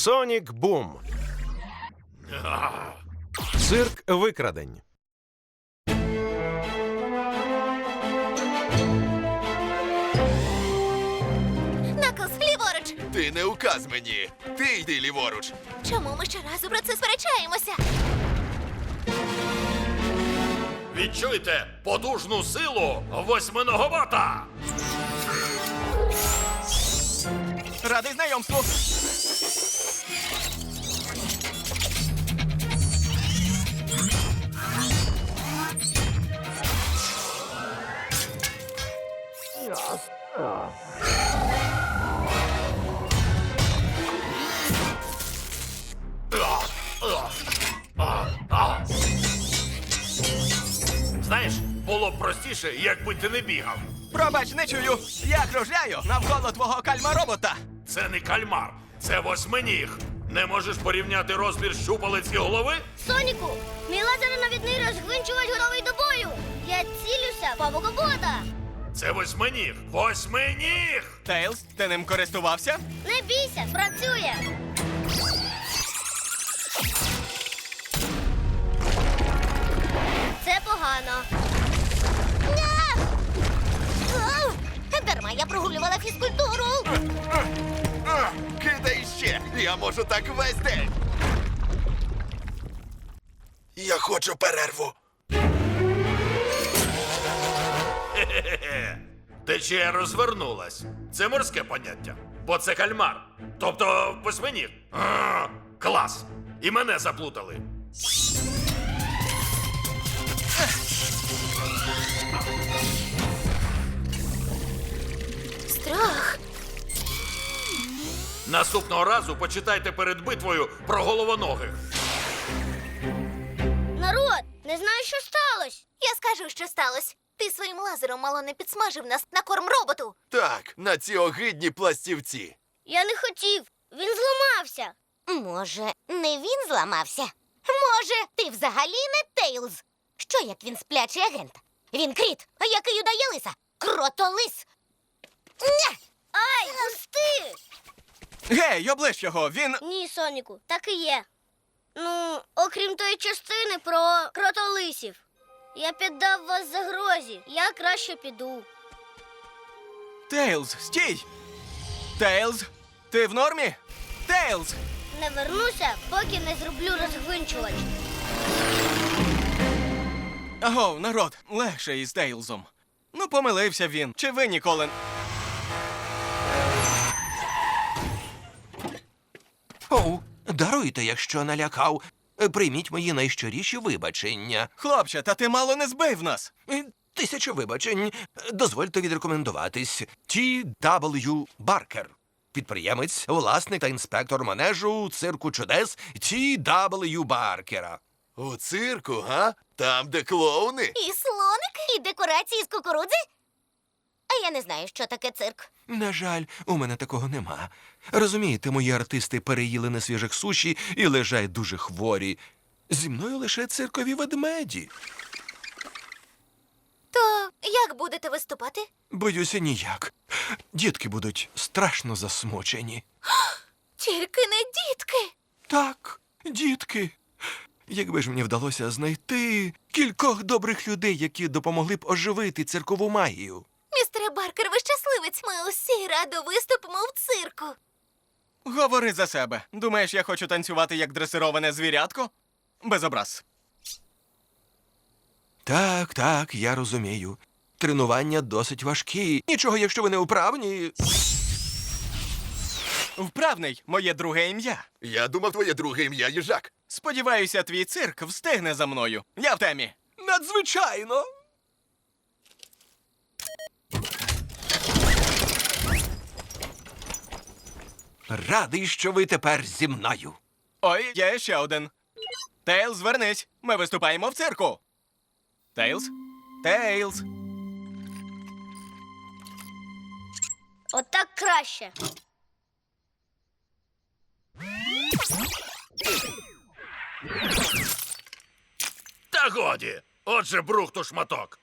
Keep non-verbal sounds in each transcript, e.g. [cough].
Сонік Бум. Цирк викрадень. Наклз, ліворуч! Ти не указ мені. Ти йди ліворуч. Чому ми щоразу про це сперечаємося? Відчуйте потужну силу восьминоговата! Радий знайомству. Знаєш, було б простіше, якби ти не бігав. Пробач, не чую. Я кружляю навколо твого кальма-робота. Це не кальмар, це восьминіг. Не можеш порівняти розмір щупалець і голови? Соніку, мій лазерно-навідний розгвинчувач готовий до бою. Я цілюся по бота. Це восьминіг. Восьминіг! Тейлз, ти ним користувався? Не бійся, працює. Це погано. Дарма я прогулювала фізкультуру. Кидай ще. Я можу так весь день. Я хочу перерву. [laughs] Течія розвернулась. Це морське поняття. Бо це кальмар. Тобто восьминіг. А, клас. І мене заплутали. Наступного разу почитайте перед битвою про головоногих. Народ, не знаю, що сталося. Я скажу, що сталося. Ти своїм лазером мало не підсмажив нас на корм роботу. Так, на ці огидні пластівці. Я не хотів. Він зламався. Може, не він зламався? Може, ти взагалі не Тейлз? Що як він сплячий агент? Він кріт, а який удає лиса? Кротолис. Ня! Ай, пусти! Гей, оближ його, він. Ні, Соніку, так і є. Ну, окрім тої частини про кротолисів. Я піддав вас загрозі. Я краще піду. Тейлз, стій! Тейлз, ти в нормі? Тейлз! Не вернуся, поки не зроблю розгвинчувач. Агов, народ, легше із Тейлзом. Ну, помилився він. Чи ви ніколи. Оу, даруйте, якщо налякав. Прийміть мої найщиріші вибачення. Хлопче, та ти мало не збив нас. Е, Тисяча вибачень. Дозвольте відрекомендуватись. Т.В. Баркер. Підприємець, власник та інспектор манежу цирку чудес Т.В. Баркера. У цирку, га? Там, де клоуни. І слоник, і декорації з кукурудзи? А я не знаю, що таке цирк. На жаль, у мене такого нема. Розумієте, мої артисти переїли несвіжих суші і лежать дуже хворі. Зі мною лише циркові ведмеді. То як будете виступати? Боюся ніяк. Дітки будуть страшно засмучені. [gasps] Тільки не дітки. Так, дітки. Якби ж мені вдалося знайти кількох добрих людей, які допомогли б оживити циркову магію. Містере Баркер, ви щасливець. Ми усі радо виступимо в цирку. Говори за себе. Думаєш, я хочу танцювати як дресироване звірятко? Без образ. Так, так, я розумію. Тренування досить важкі. Нічого, якщо ви не управні. Вправний моє друге ім'я. Я думав, твоє друге ім'я їжак. Сподіваюся, твій цирк встигне за мною. Я в темі. Надзвичайно. Радий, що ви тепер зі мною. Ой, є ще один. Тейлз, звернись. Ми виступаємо в цирку. Тейлз? Тейлз. Отак краще. Та годі! Отже, брухту шматок.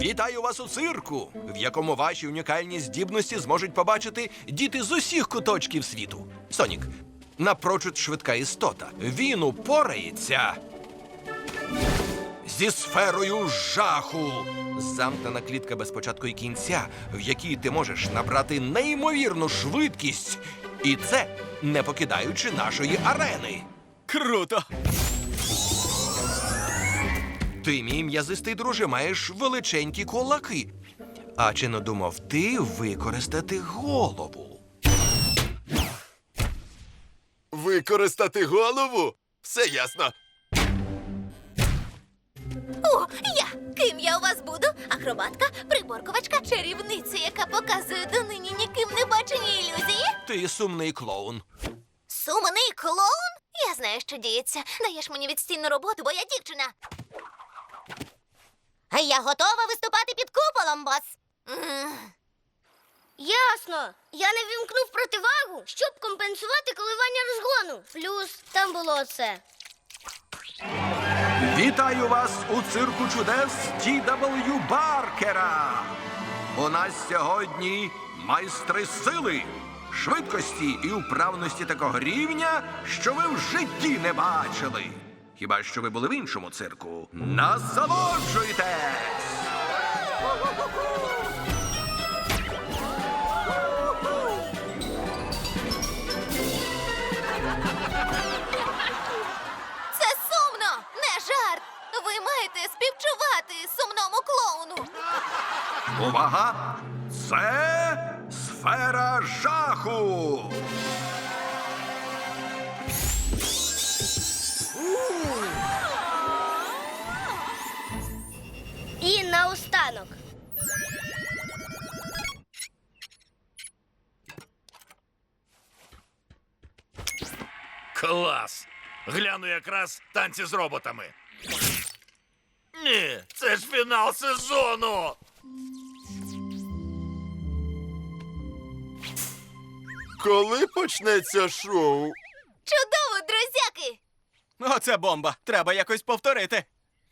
Вітаю вас у цирку, в якому ваші унікальні здібності зможуть побачити діти з усіх куточків світу. Сонік, напрочуд швидка істота. Він упорається зі сферою жаху. Замкнена клітка без початку і кінця, в якій ти можеш набрати неймовірну швидкість. І це не покидаючи нашої арени. Круто! Ти, мій м'язистий друже, маєш величенькі кулаки. А чи не думав ти використати голову? Використати голову? Все ясно. О, я! Ким я у вас буду? Акробатка, приборкувачка, чарівниця, яка показує донині ніким не бачені ілюзії? Ти сумний клоун. Сумний клоун? Я знаю, що діється. Даєш мені відстійну роботу, бо я дівчина. Я готова виступати під куполом, бос. Ясно. Я не вімкнув противагу, щоб компенсувати коливання розгону. Плюс там було це. Вітаю вас у цирку чудес T.W. Баркера. У нас сьогодні майстри сили, швидкості і вправності такого рівня, що ви в житті не бачили. Хіба що ви були в іншому цирку? Насолоджуйтесь! Це сумно, не жарт. Ви маєте співчувати сумному клоуну. Увага! Гляну якраз танці з роботами. Ні, це ж фінал сезону. Коли почнеться шоу? Чудово, друзяки! Оце бомба. Треба якось повторити.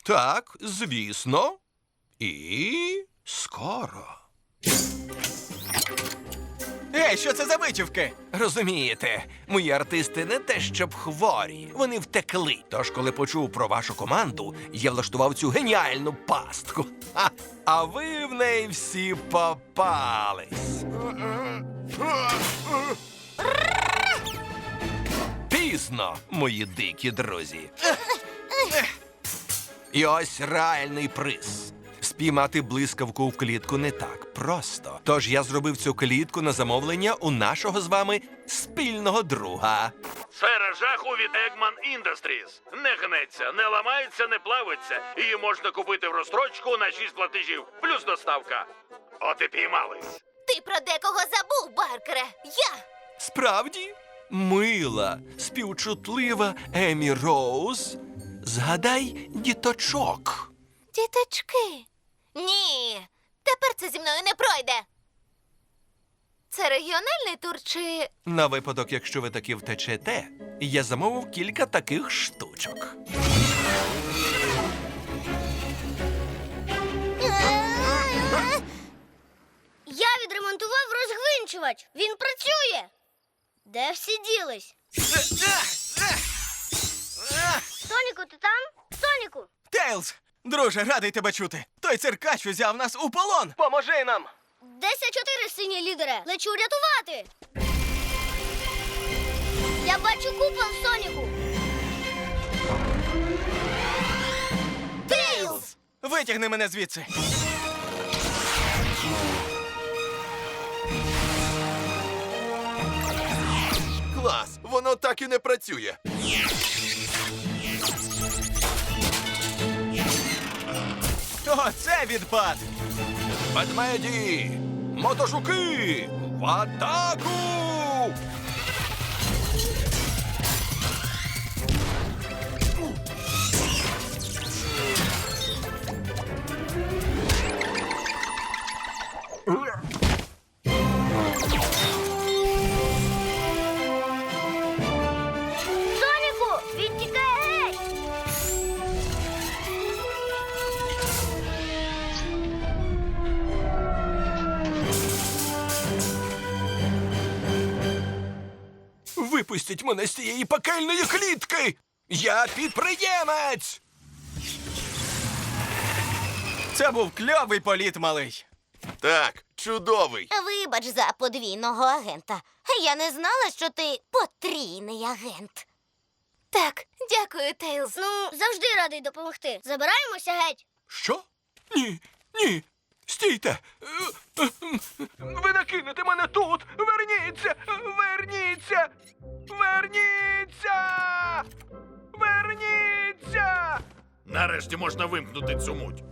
Так, звісно. І скоро. Ей, що це за витівки? Розумієте, мої артисти не те, щоб хворі. Вони втекли. Тож, коли почув про вашу команду, я влаштував цю геніальну пастку. А, а ви в неї всі попались. Пізно, мої дикі друзі. І ось реальний приз. Спіймати блискавку в клітку не так просто. Тож я зробив цю клітку на замовлення у нашого з вами спільного друга. Сфера жаху від Eggman Industries. Не гнеться, не ламається, не плавиться. Її можна купити в розстрочку на 6 платежів, плюс доставка. От і піймались. Ти про декого забув, Баркере. Я! Справді, мила, співчутлива Емі Роуз. Згадай діточок. Діточки. Ні, тепер це зі мною не пройде. Це регіональний тур чи. На випадок, якщо ви таки втечете, я замовив кілька таких штучок. Я відремонтував розгвинчувач. Він працює. Де всі ділись? Соніку, ти там? Соніку! Тейлз! Друже, радий тебе чути. Той циркач узяв нас у полон. Поможи нам! 10-4, сині лідере. Лечу рятувати. Я бачу купол Соніку. Тейлз! Витягни мене звідси. Клас! Воно так і не працює. Оце відпад! Ведмеді! Мотожуки! В атаку! Випустіть мене з цієї пекельної клітки! Я підприємець! Це був кльовий політ, малий. Так, чудовий. Вибач за подвійного агента. Я не знала, що ти потрійний агент. Так, дякую, Тейлз. Ну, завжди радий допомогти. Забираємося геть. Що? Ні, ні. Стійте. Ви накинете мене тут. Верніться! Верніться! Верніться! Верніться! Нарешті можна вимкнути цю муть.